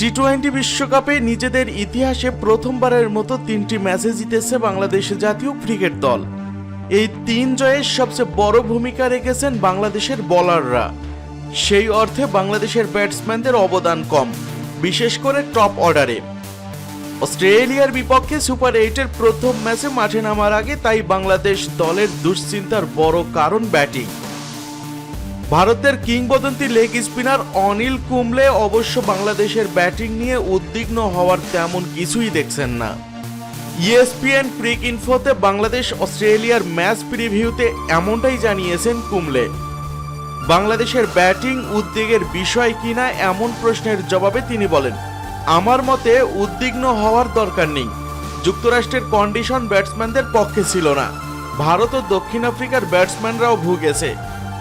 T twenty বিশ্বকাপে নিজেদের ইতিহাসে প্রথমবারের মতো তিনটি ম্যাচে জিতেছে বাংলাদেশ জাতীয় ক্রিকেট দল। এই তিন জয়ের সবচেয়ে বড় ভূমিকা রেখেছেন বাংলাদেশের বোলাররা। সেই অর্থে বাংলাদেশের ব্যাটসম্যানদের অবদান কম, বিশেষ করে টপ অর্ডারে। অস্ট্রেলিয়ার বিপক্ষে সুপার এইটের প্রথম ম্যাচে মাঠে নামার আগে তাই বাংলাদেশ দলের দুশ্চিন্তার বড় কারণ ব্যাটিং। ভারতের কিংবদন্তি লেগ স্পিনার অনিল কুম্বলে অবশ্য বাংলাদেশের ব্যাটিং নিয়ে উদ্বিগ্ন হওয়ার তেমন কিছুই দেখছেন না। ইএসপিএন ক্রিক ইনফোতে বাংলাদেশ অস্ট্রেলিয়ার ম্যাচ প্রিভিউতে এমনটাই জানিয়েছেন কুমলে বাংলাদেশের ব্যাটিং উদ্বেগের বিষয় কিনা এমন প্রশ্নের জবাবে তিনি বলেন, আমার মতে উদ্বিগ্ন হওয়ার দরকার নেই। যুক্তরাষ্ট্রের কন্ডিশন ব্যাটসম্যানদের পক্ষে ছিল না। ভারত ও দক্ষিণ আফ্রিকার ব্যাটসম্যানরাও ভুগেছে।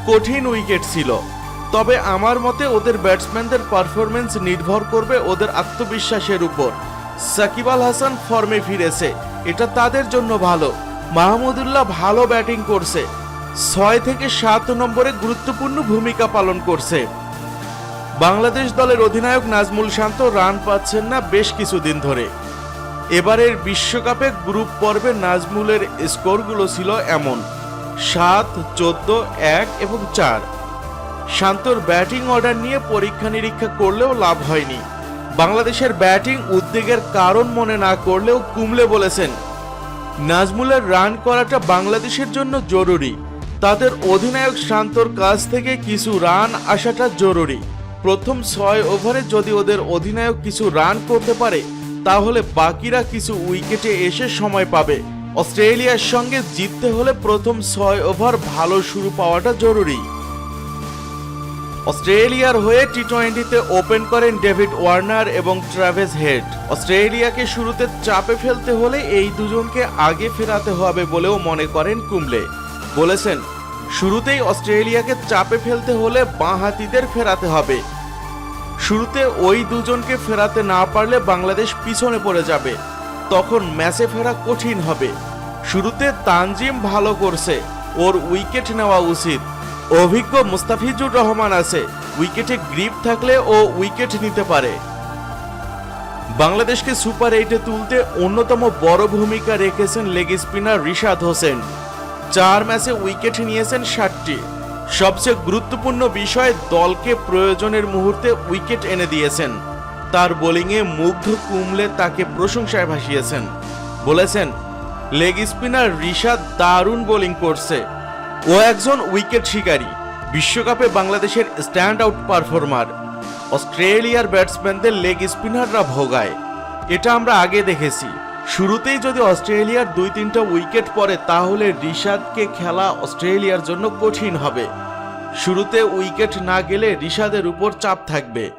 কঠিন উইকেট ছিল। তবে আমার মতে ওদের ব্যাটসম্যানদের পারফরমেন্স নির্ভর করবে ওদের আত্মবিশ্বাসের উপর। সাকিব আল হাসান ফর্মে ফিরেছে, এটা তাদের জন্য ভালো। মাহমুদুল্লাহ ভালো ব্যাটিং করছে। ছয় থেকে সাত নম্বরে গুরুত্বপূর্ণ ভূমিকা পালন করছে। বাংলাদেশ দলের অধিনায়ক নাজমুল শান্ত রান পাচ্ছেন না বেশ কিছুদিন ধরে। এবারের বিশ্বকাপে গ্রুপ পর্বে নাজমুলের স্কোরগুলো ছিল এমন। সাত, চোদ্দ, এক এবং চার। শান্তর ব্যাটিং অর্ডার নিয়ে পরীক্ষা নিরীক্ষা করলেও লাভ হয়নি। বাংলাদেশের ব্যাটিং উদ্বেগের কারণ মনে না করলেও কুমলে বলেছেন, নাজমুলের রান করাটা বাংলাদেশের জন্য জরুরি। তাদের অধিনায়ক শান্তর কাছ থেকে কিছু রান আসাটা জরুরি। প্রথম ছয় ওভারে যদি ওদের অধিনায়ক কিছু রান করতে পারে, তাহলে বাকিরা কিছু উইকেটে এসে সময় পাবে। অস্ট্রেলিয়ার সঙ্গে জিততে হলে প্রথম ছয় ওভার ভালো শুরু পাওয়াটা জরুরি। অস্ট্রেলিয়ার হয়ে টি টোয়েন্টিতে ওপেন করেন ডেভিড ওয়ার্নার এবং ট্রাভেস হেড। অস্ট্রেলিয়াকে শুরুতে চাপে ফেলতে হলে এই দুজনকে আগে ফেরাতে হবে বলেও মনে করেন কুমলে বলেছেন, শুরুতেই অস্ট্রেলিয়াকে চাপে ফেলতে হলে বাঁহাতিদের ফেরাতে হবে। শুরুতে ওই দুজনকে ফেরাতে না পারলে বাংলাদেশ পিছনে পড়ে যাবে। তখন ম্যাচে ফেরা কঠিন হবে। শুরুতে তানজিম ভালো করছে। ওর উইকেট নেওয়া উচিত। অভিজ্ঞ মুস্তাফিজুর রহমান আছে। উইকেটে গ্রিপ থাকলে ও উইকেট নিতে পারে। বাংলাদেশকে সুপার এইটে তুলতে অন্যতম বড় ভূমিকা রেখেছেন লেগ স্পিনার রিশাদ হোসেন। চার ম্যাচে উইকেট নিয়েছেন ষাটটি। সবচেয়ে গুরুত্বপূর্ণ বিষয়, দলকে প্রয়োজনের মুহূর্তে উইকেট এনে দিয়েছেন। তার বোলিংয়ে মুগ্ধ কুমলে তাকে প্রশংসায় ভাসিয়েছেন। বলেছেন লেগ স্পিনার রিশাদ দারুণ বোলিং করছে। ও একজন উইকেট শিকারী, বিশ্বকাপে বাংলাদেশের স্ট্যান্ড আউট পারফর্মার অস্ট্রেলিয়ার ব্যাটসম্যানদের লেগ স্পিনাররা ভোগায়। এটা আমরা আগে দেখেছি। শুরুতেই যদি অস্ট্রেলিয়ার দুই তিনটা উইকেট পড়ে, তাহলে রিশাদকে খেলা অস্ট্রেলিয়ার জন্য কঠিন হবে। শুরুতে উইকেট না গেলে রিশাদের উপর চাপ থাকবে।